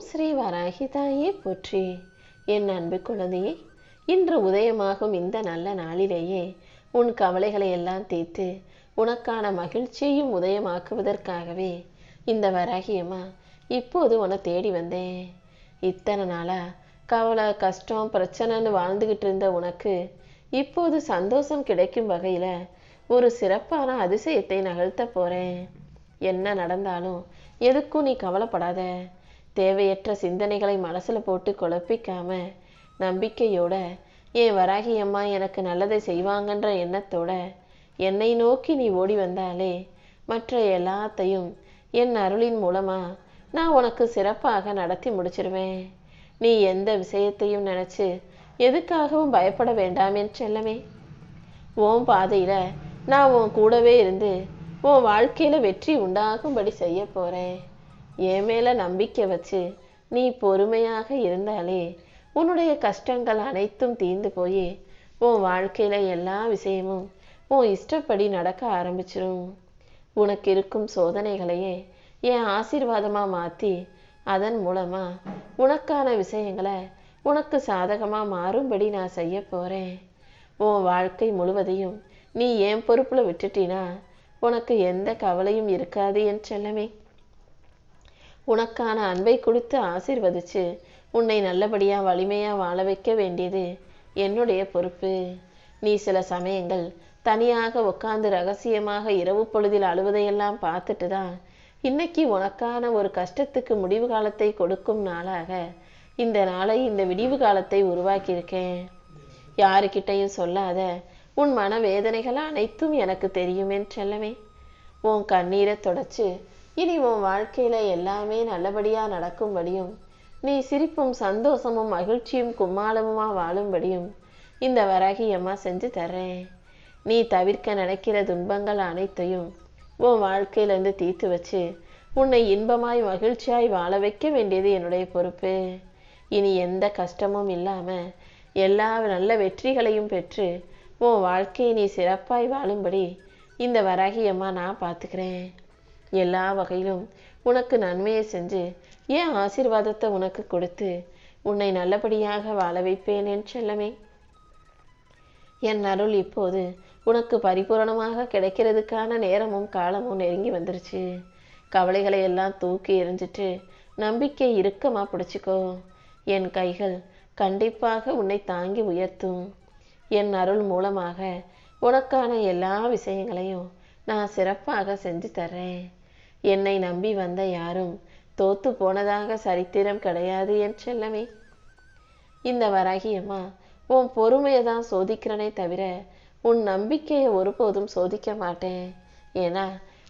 ஓம் ஸ்ரீ வராகி தாயே போற்றி. என் அன்பு குழந்தையே இன்று உதயமாகும் இந்த நல்ல நாளிலேயே உன் கவலைகளை எல்லாம் தீர்த்து உனக்கான மகிழ்ச்சியையும் உதயமாக்குவதற்காகவே இந்த வராகியம்மா இப்போது உன்னை தேடி வந்தேன். இத்தனை நாளாக கவலை கஷ்டம் பிரச்சனைன்னு வாழ்ந்துகிட்டு இருந்த உனக்கு இப்போது சந்தோஷம் கிடைக்கும் வகையில் ஒரு சிறப்பான அதிசயத்தை நகர்த்த போகிறேன் என்ன நடந்தாலும் எதுக்கும் நீ கவலைப்படாத. தேவையற்ற சிந்தனைகளை மனசில் போட்டு குழப்பிக்காம நம்பிக்கையோட என் வராகி அம்மா எனக்கு நல்லதை செய்வாங்கன்ற எண்ணத்தோட என்னை நோக்கி நீ ஓடி வந்தாலே மற்ற எல்லாத்தையும் என் அருளின் மூலமா நான் உனக்கு சிறப்பாக நடத்தி முடிச்சிருவேன். நீ எந்த விஷயத்தையும் நினச்சி எதுக்காகவும் பயப்பட வேண்டாம் என் செல்லமே. உன் பாதையில் நான் உன் கூடவே இருந்து உன் வாழ்க்கையில் வெற்றி உண்டாகும்படி செய்ய போகிறேன் என் மேலே நம்பிக்கை வச்சு நீ பொறுமையாக இருந்தாலே உன்னுடைய கஷ்டங்கள் அனைத்தும் தீர்ந்து போய் உன் வாழ்க்கையில எல்லா விஷயமும் உன் இஷ்டப்படி நடக்க ஆரம்பிச்சிடும் உனக்கு இருக்கும் சோதனைகளையே என் ஆசீர்வாதமாக மாற்றி அதன் மூலமாக உனக்கான விஷயங்களை உனக்கு சாதகமாக மாறும்படி நான் செய்ய போகிறேன் உன் வாழ்க்கை முழுவதையும் நீ என் பொறுப்பில் விட்டுட்டினா உனக்கு எந்த கவலையும் இருக்காது என் செல்லமே. உனக்கான அன்பை கொடுத்து ஆசீர்வதிச்சு உன்னை நல்லபடியா வலிமையா வாழ வைக்க வேண்டியது என்னுடைய பொறுப்பு. நீ சில சமயங்கள் தனியாக உட்கார்ந்து ரகசியமாக இரவு பொழுதில் அழுவதையெல்லாம் பார்த்துட்டு தான் இன்னைக்கு உனக்கான ஒரு கஷ்டத்துக்கு முடிவு காலத்தை கொடுக்கும் நாளாக. இந்த நாளை இந்த விடிவு காலத்தை உருவாக்கியிருக்கேன். யாருக்கிட்டையும் சொல்லாத உன் மன வேதனைகள் அனைத்தும் எனக்கு தெரியுமே செல்லமே. உன் கண்ணீரை தொடச்சு இனி உன் வாழ்க்கையில எல்லாமே நல்லபடியா நடக்கும்படியும் நீ சிரிப்பும் சந்தோஷமும் மகிழ்ச்சியும் கும்மாளமுமா வாழும்படியும் இந்த வராகி அம்மா செஞ்சு தர்றேன். நீ தவிர்க்க நினைக்கிற துன்பங்கள் அனைத்தையும் உன் வாழ்க்கையிலேருந்து தீர்த்து வச்சு உன்னை இன்பமாய் மகிழ்ச்சியாய் வாழ வைக்க வேண்டியது என்னுடைய பொறுப்பு. இனி எந்த கஷ்டமும் இல்லாமல் எல்லா நல்ல வெற்றிகளையும் பெற்று உன் வாழ்க்கையை நீ சிறப்பாய் வாழும்படி இந்த வராகி அம்மா நான் பார்த்துக்கிறேன். எல்லா வகையிலும் உனக்கு நன்மையை செஞ்சு ஏன் ஆசீர்வாதத்தை உனக்கு கொடுத்து உன்னை நல்லபடியாக வாழ வைப்பேன் என் செல்லமே? என் அருள் இப்போது உனக்கு பரிபூரணமாக கிடைக்கிறதுக்கான நேரமும் காலமும் நெருங்கி வந்துருச்சு. கவலைகளை எல்லாம் தூக்கி எறிஞ்சிட்டு நம்பிக்கை இறுக்கமா பிடிச்சிக்கோ. என் கைகள் கண்டிப்பாக உன்னை தாங்கி உயர்த்தும். என் அருள் மூலமாக உனக்கான எல்லா விஷயங்களையும் நான் சிறப்பாக செஞ்சு தர்றேன். என்னை நம்பி வந்த யாரும் தோத்து போனதாக சரித்திரம் கிடையாது என் செல்லமே. இந்த வராகியம்மா உன் பொறுமையை தான் சோதிக்கிறனே தவிர உன் நம்பிக்கையை ஒருபோதும் சோதிக்க மாட்டேன். ஏன்னா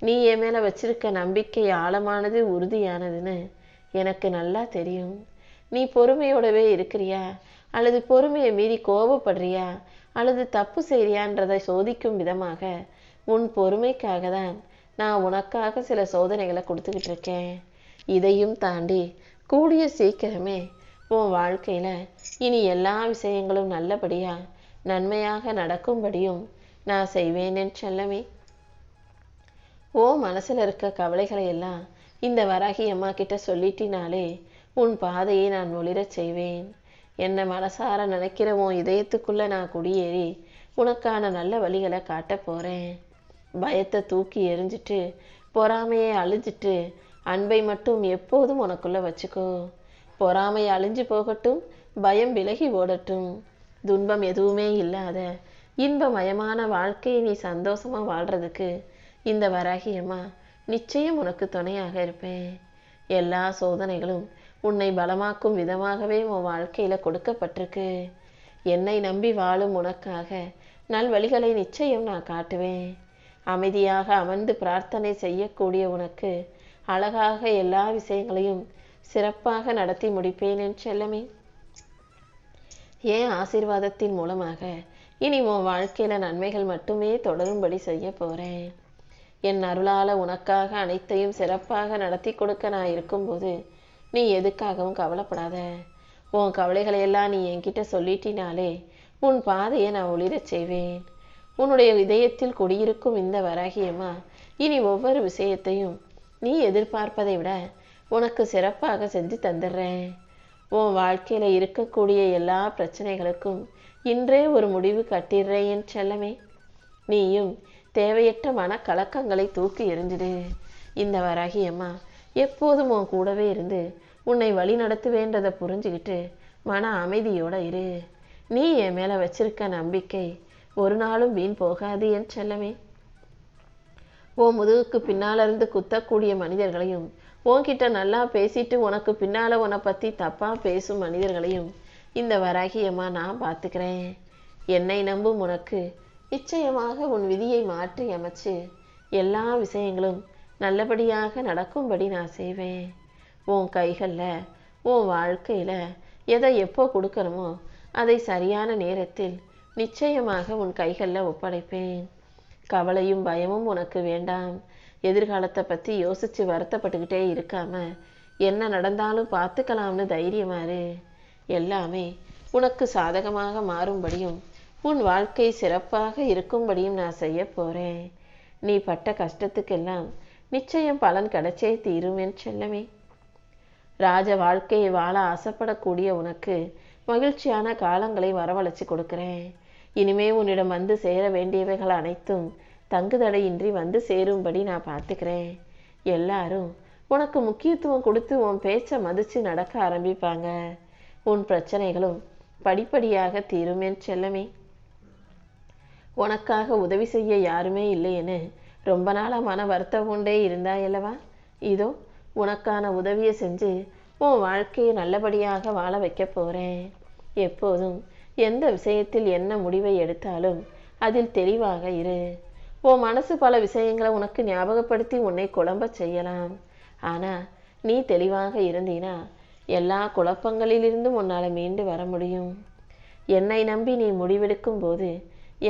நீ என் மேலே வச்சிருக்க நம்பிக்கை ஆழமானது உறுதியானதுன்னு எனக்கு நல்லா தெரியும். நீ பொறுமையோடவே இருக்கிறியா? அல்லது பொறுமையை மீறி கோபப்படுறியா? அல்லது தப்பு செய்கிறியான்றதை சோதிக்கும் விதமாக உன் பொறுமைக்காக தான் நான் உனக்காக சில சோதனைகளை கொடுத்துக்கிட்டு இருக்கேன் இதையும் தாண்டி கூடிய சீக்கிரமே உன் வாழ்க்கையில் இனி எல்லா விஷயங்களும் நல்லபடியாக நன்மையாக நடக்கும்படியும் நான் செய்வேனேன் செல்லமே. ஓ மனசில் இருக்க கவலைகளை எல்லாம் இந்த வராகி அம்மா கிட்ட சொல்லிட்டினாலே உன் பாதையை நான் ஒளிரச் செய்வேன். என்னை மனசார நினைக்கிற உன் இதயத்துக்குள்ளே நான் குடியேறி உனக்கான நல்ல வழிகளை காட்டப் போகிறேன் பயத்தை தூக்கி எறிஞ்சிட்டு பொறாமையை அழிஞ்சிட்டு அன்பை மட்டும் எப்போதும் உனக்குள்ளே வச்சுக்கோ. பொறாமை அழிஞ்சு போகட்டும் பயம் விலகி ஓடட்டும். துன்பம் எதுவுமே இல்லாத இன்பமயமான வாழ்க்கையை நீ சந்தோஷமாக வாழ்கிறதுக்கு இந்த வராகியம்மா நிச்சயம் உனக்கு துணையாக இருப்பேன். எல்லா சோதனைகளும் உன்னை பலமாக்கும் விதமாகவே உன் வாழ்க்கையில் கொடுக்கப்பட்டிருக்கு. என்னை நம்பி வாழும் உனக்காக நல்வழிகளை நிச்சயம் நான் காட்டுவேன். அமைதியாக அமர்ந்து பிரார்த்தனை செய்யக்கூடிய உனக்கு அழகாக எல்லா விஷயங்களையும் சிறப்பாக நடத்தி முடிப்பேன் என் செல்லமே. ஏன் ஆசீர்வாதத்தின் மூலமாக இனி உன் வாழ்க்கையில நன்மைகள் மட்டுமே தொடரும்படி செய்ய போறேன்? என் அருளால உனக்காக அனைத்தையும் சிறப்பாக நடத்தி கொடுக்க நான் இருக்கும்போது நீ எதுக்காகவும் கவலைப்படாத. உன் கவலைகளையெல்லாம் நீ என்கிட்ட சொல்லிட்டினாலே உன் பாதையை நான் ஒளிரச் செய்வேன். உன்னுடைய இதயத்தில் குடியிருக்கும் இந்த வராகியம்மா இனி ஒவ்வொரு விஷயத்தையும் நீ எதிர்பார்ப்பதை விட உனக்கு சிறப்பாக செஞ்சு தந்துடுறேன். உன் வாழ்க்கையில் இருக்கக்கூடிய எல்லா பிரச்சனைகளுக்கும் இன்றே ஒரு முடிவு கட்டிடுறேன் என் செல்லமே. நீயும் தேவையற்ற மன கலக்கங்களை தூக்கி எறிஞ்சிடு. இந்த வராகியம்மா எப்போதும் உன் கூடவே இருந்து உன்னை வழி நடத்துவேன்றதை புரிஞ்சுக்கிட்டு மன அமைதியோட இரு. நீ என் மேலே வச்சிருக்க நம்பிக்கை ஒரு நாளும் வீண் போகாது என் செல்லமே. உன் முதுகுக்கு பின்னால இருந்து குத்தக்கூடிய மனிதர்களையும் உன்கிட்ட நல்லா பேசிட்டு உனக்கு பின்னால உன்னை பத்தி தப்பா பேசும் மனிதர்களையும் இந்த வராகியம்மா நான் பார்த்துக்கிறேன். என்னை நம்பும் உனக்கு நிச்சயமாக உன் விதியை மாற்றி அமைச்சு எல்லா விஷயங்களும் நல்லபடியாக நடக்கும்படி நான் செய்வேன். உன் கைகளில் உன் வாழ்க்கையில் எதை எப்போ கொடுக்கணுமோ அதை சரியான நேரத்தில் நிச்சயமாக உன் கைகளில் ஒப்படைப்பேன். கவலையும் பயமும் உனக்கு வேண்டாம். எதிர்காலத்தை பற்றி யோசித்து வருத்தப்பட்டுக்கிட்டே இருக்காம என்ன நடந்தாலும் பார்த்துக்கலாம்னு தைரியமாரு எல்லாமே உனக்கு சாதகமாக மாறும்படியும் உன் வாழ்க்கை சிறப்பாக இருக்கும்படியும் நான் செய்ய போகிறேன் நீ பட்ட கஷ்டத்துக்கெல்லாம் நிச்சயம் பலன் கிடைச்சே தீருமேன் செல்லமே. ராஜ வாழ்க்கையை வாழ ஆசைப்படக்கூடிய உனக்கு மகிழ்ச்சியான காலங்களை வரவழைச்சு கொடுக்குறேன். இனிமே உன்னிடம் வந்து சேர வேண்டியவைகள் அனைத்தும் தங்குதடையின்றி வந்து சேரும்படி நான் பார்த்துக்கிறேன். எல்லாரும் உனக்கு முக்கியத்துவம் கொடுத்து உன் பேச்சை மதித்து நடக்க ஆரம்பிப்பாங்க. உன் பிரச்சனைகளும் படிப்படியாக தீரும் என் செல்லமே. உனக்காக உதவி செய்ய யாருமே இல்லைன்னு ரொம்ப நாளாக மன வருத்தம் கொண்டே இருந்தாயல்லவா? இதோ உனக்கான உதவியை செஞ்சு உன் வாழ்க்கையை நல்லபடியாக வாழ வைக்க போகிறேன் எப்போதும் எந்த விஷயத்தில் என்ன முடிவை எடுத்தாலும் அதில் தெளிவாக இரு. உன் மனசு பல விஷயங்களை உனக்கு ஞாபகப்படுத்தி உன்னை குழம்ப செய்யலாம். ஆனால் நீ தெளிவாக இருந்தீனா எல்லா குழப்பங்களிலிருந்தும் உன்னால் மீண்டு வர முடியும். என்னை நம்பி நீ முடிவெடுக்கும் போது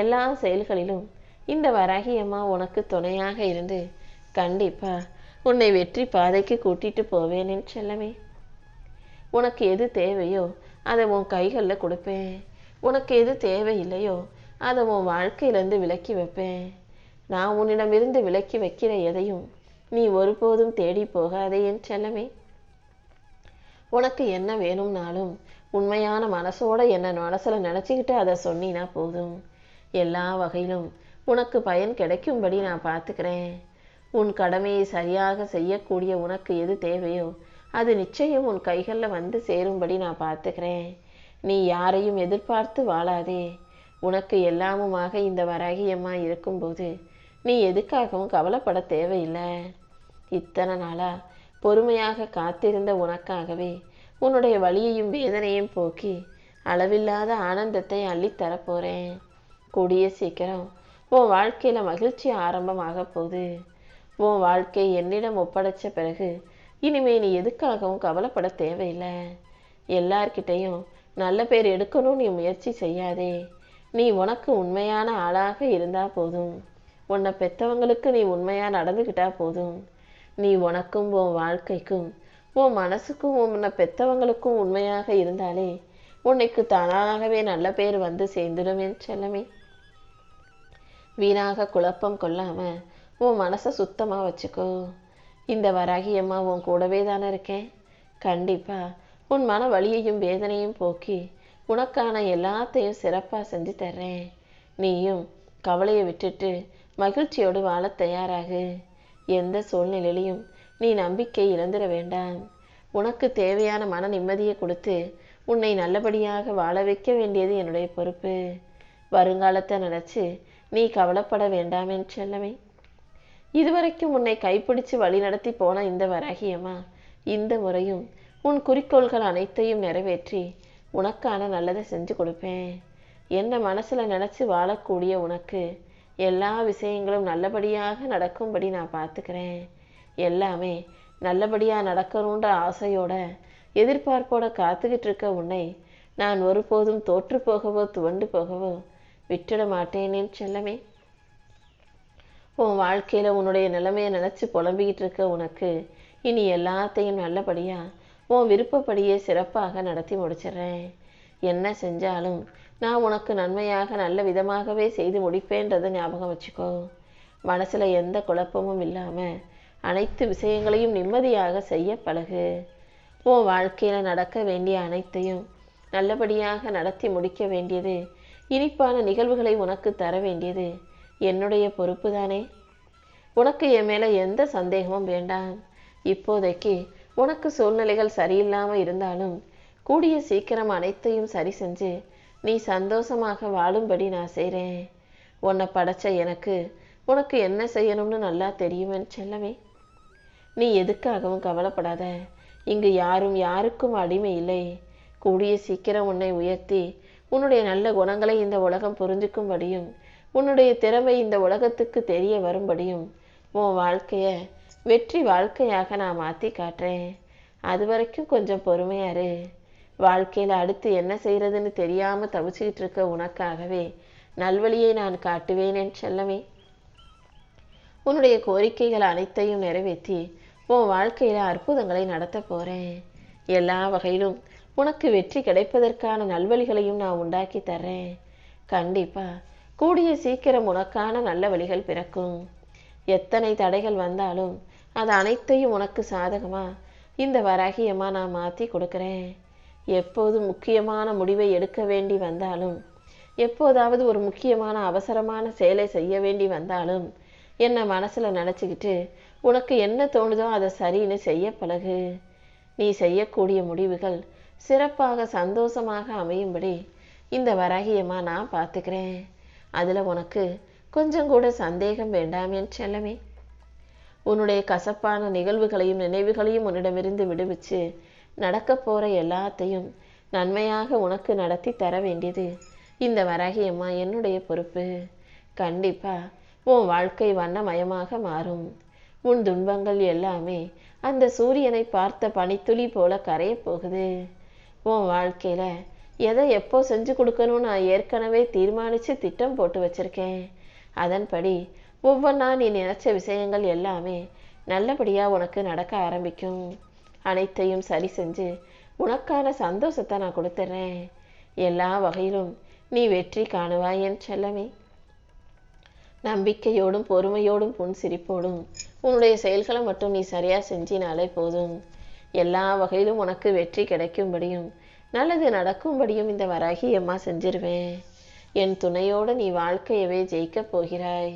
எல்லா செயல்களிலும் இந்த வராகியம்மா உனக்கு துணையாக இருந்து கண்டிப்பா உன்னை வெற்றி பாதைக்கு கூட்டிட்டு போவேன் செல்லமே. உனக்கு எது தேவையோ அதை உன் கைகளில் கொடுப்பேன். உனக்கு எது தேவையில்லையோ அதை உன் வாழ்க்கையிலேருந்து விலக்கி வைப்பேன். நான் உன்னிடமிருந்து விலக்கி வைக்கிற எதையும் நீ ஒருபோதும் தேடி போகாதே என் செல்லமே. உனக்கு என்ன வேணும்னாலும் உண்மையான மனசோட என்ன மனசில் நினச்சிக்கிட்டு அதை சொன்னினா போதும். எல்லா வகையிலும் உனக்கு பயன் கிடைக்கும்படி நான் பார்த்துக்கிறேன். உன் கடமையை சரியாக செய்யக்கூடிய உனக்கு எது தேவையோ அது நிச்சயம் உன் கைகளில் வந்து சேரும்படி நான் பார்த்துக்கிறேன். நீ யாரையும் எதிர்பார்த்து வாழாதே. உனக்கு எல்லாமுமாக இந்த வராகியம்மா இருக்கும்போது நீ எதுக்காகவும் கவலைப்பட தேவையில்லை. இத்தனை நாளா பொறுமையாக காத்திருந்த உனக்காகவே உன்னுடைய வழியையும் வேதனையும் போக்கி அளவில்லாத ஆனந்தத்தை அள்ளித்தரப் போகிறேன் கூடிய சீக்கிரம் உன் வாழ்க்கையில் மகிழ்ச்சி ஆரம்பமாக போகுது. உன் வாழ்க்கை என்னிடம் ஒப்படைச்ச பிறகு இனிமே நீ எதுக்காகவும் கவலைப்பட தேவையில்லை. எல்லார்கிட்டையும் நல்ல பேர் எடுக்கணும் நீ முயற்சி செய்யாதே. நீ உனக்கு உண்மையான ஆளாக இருந்தா போதும். உன்னை பெற்றவங்களுக்கு நீ உண்மையா நடந்துக்கிட்டா போதும். நீ உனக்கும் உன் வாழ்க்கைக்கும் உன் மனசுக்கும் உன்னை பெற்றவங்களுக்கும் உண்மையாக இருந்தாலே உன்னைக்கு தானாகவே நல்ல பேர் வந்து சேர்ந்துடும் என் செல்லமே. வீணாக குழப்பம் கொள்ளாம உன் மனசை சுத்தமாக வச்சுக்கோ. இந்த வராகியம்மா உன் கூடவே தானே இருக்கேன். கண்டிப்பாக உன் மன வழியையும் வேதனையும் போக்கி உனக்கான எல்லாத்தையும் சிறப்பாக செஞ்சு தர்றேன். நீயும் கவலையை விட்டுட்டு மகிழ்ச்சியோடு வாழ தயாராகு. எந்த சூழ்நிலையிலையும் நீ நம்பிக்கை இழந்துட வேண்டாம். உனக்கு தேவையான மன நிம்மதியை கொடுத்து உன்னை நல்லபடியாக வாழ வைக்க வேண்டியது என்னுடைய பொறுப்பு. வருங்காலத்தை நினச்சி நீ கவலைப்பட வேண்டாம் என் செல்லமே. இதுவரைக்கும் உன்னை கைப்பிடிச்சு வழி நடத்தி போன இந்த வரகியம்மா இந்த முறையும் உன் குறிக்கோள்கள் அனைத்தையும் நிறைவேற்றி உனக்கான நல்லதை செஞ்சு கொடுப்பேன். என்ன மனசில் நினச்சி வாழக்கூடிய உனக்கு எல்லா விஷயங்களும் நல்லபடியாக நடக்கும்படி நான் பார்த்துக்கிறேன். எல்லாமே நல்லபடியாக நடக்கணுன்ற ஆசையோட எதிர்பார்ப்போட காத்துக்கிட்டு இருக்க உன்னை நான் ஒருபோதும் தோற்று போகவோ துவண்டு போகவோ விட்டுட மாட்டேனேன் செல்லமே. உன் வாழ்க்கையில் உன்னுடைய நிலைமையை நினச்சி புலம்பிக்கிட்டு இருக்க உனக்கு இனி எல்லாத்தையும் நல்லபடியாக உன் விருப்பப்படியே சிறப்பாக நடத்தி முடிச்சிடுறேன். என்ன செஞ்சாலும் நான் உனக்கு நன்மையாக நல்ல விதமாகவே செய்து முடிப்பேன்றதை ஞாபகம் வச்சுக்கோ. மனசில் எந்த குழப்பமும் இல்லாமல் அனைத்து விஷயங்களையும் நிம்மதியாக செய்ய பழகு. உன் வாழ்க்கையில் நடக்க வேண்டிய அனைத்தையும் நல்லபடியாக நடத்தி முடிக்க வேண்டியது இனிப்பான நிகழ்வுகளை உனக்கு தர வேண்டியது என்னுடைய பொறுப்பு தானே உனக்கு என் மேலே எந்த சந்தேகமும் வேண்டாம். இப்போதைக்கு உனக்கு சூழ்நிலைகள் சரியில்லாமல் இருந்தாலும் கூடிய சீக்கிரம் அனைத்தையும் சரி செஞ்சு நீ சந்தோஷமாக வாழும்படி நான் செய்கிறேன் உன்னை படைச்ச எனக்கு உனக்கு என்ன செய்யணும்னு நல்லா தெரியுமேன்னு செல்லவே நீ எதுக்காகவும் கவலைப்படாத. இங்கு யாரும் யாருக்கும் அடிமை இல்லை. கூடிய சீக்கிரம் உன்னை உயர்த்தி உன்னுடைய நல்ல குணங்களை இந்த உலகம் புரிஞ்சுக்கும்படியும் உன்னுடைய திறமை இந்த உலகத்துக்கு தெரிய வரும்படியும் உன் வாழ்க்கையை வெற்றி வாழ்க்கையாக நான் மாற்றி காட்டுறேன். அது வரைக்கும் கொஞ்சம் பொறுமையாரு வாழ்க்கையில் அடுத்து என்ன செய்கிறதுன்னு தெரியாமல் தவிச்சுக்கிட்டு இருக்க உனக்காகவே நல்வழியை நான் காட்டுவேன் என் செல்லமே. உன்னுடைய கோரிக்கைகள் அனைத்தையும் நிறைவேற்றி உன் வாழ்க்கையில் அற்புதங்களை நடத்த போகிறேன் எல்லா வகையிலும் உனக்கு வெற்றி கிடைப்பதற்கான நல்வழிகளையும் நான் உண்டாக்கி தர்றேன். கண்டிப்பாக கூடிய சீக்கிரம் உனக்கான நல்ல வழிகள் பிறக்கும். எத்தனை தடைகள் வந்தாலும் அது அனைத்தையும் உனக்கு சாதகமா? இந்த வராகியமா நான் மாற்றி கொடுக்குறேன். எப்போது முக்கியமான முடிவை எடுக்க வேண்டி வந்தாலும் எப்போதாவது ஒரு முக்கியமான அவசரமான செயலை செய்ய வேண்டி வந்தாலும் என்னை மனசில் நினச்சிக்கிட்டு உனக்கு என்ன தோணுதோ அதை சரின்னு செய்ய பழகு. நீ செய்யக்கூடிய முடிவுகள் சிறப்பாக சந்தோஷமாக அமையும்படி இந்த வராகியமா நான் பார்த்துக்கிறேன். அதில் உனக்கு கொஞ்சம் கூட சந்தேகம் வேண்டாம் என் செல்லமே. உன்னுடைய கசப்பான நிகழ்வுகளையும் நினைவுகளையும் உன்னிடமிருந்து விடுவிச்சு நடக்க போகிற எல்லாத்தையும் நன்மையாக உனக்கு நடத்தி தர வேண்டியது. இந்த வராகியம்மா என்னுடைய பொறுப்பு. கண்டிப்பா உன் வாழ்க்கை வண்ணமயமாக மாறும். உன் துன்பங்கள் எல்லாமே அந்த சூரியனை பார்த்த பனித்துளி போல கரையப் போகுது. உன் வாழ்க்கையில எதை எப்போ செஞ்சு கொடுக்கணும்னு நான் ஏற்கனவே தீர்மானிச்சு திட்டம் போட்டு வச்சிருக்கேன். அதன்படி ஒவ்வொன்றா நீ நினைச்ச விஷயங்கள் எல்லாமே நல்லபடியாக உனக்கு நடக்க ஆரம்பிக்கும். அனைத்தையும் சரி செஞ்சு உனக்கான சந்தோஷத்தை நான் கொடுத்துட்றேன் எல்லா வகையிலும் நீ வெற்றி காணுவாய் என் செல்லமே. நம்பிக்கையோடும் பொறுமையோடும் புன் சிரிப்போடும் உன்னுடைய செயல்களை மட்டும் நீ சரியாக செஞ்சினாலே போதும். எல்லா வகையிலும் உனக்கு வெற்றி கிடைக்கும்படியும் நல்லது நடக்கும்படியும் இந்த வராகி அம்மா செஞ்சிருவேன். என் துணையோடு நீ வாழ்க்கையவே ஜெயிக்கப் போகிறாய்.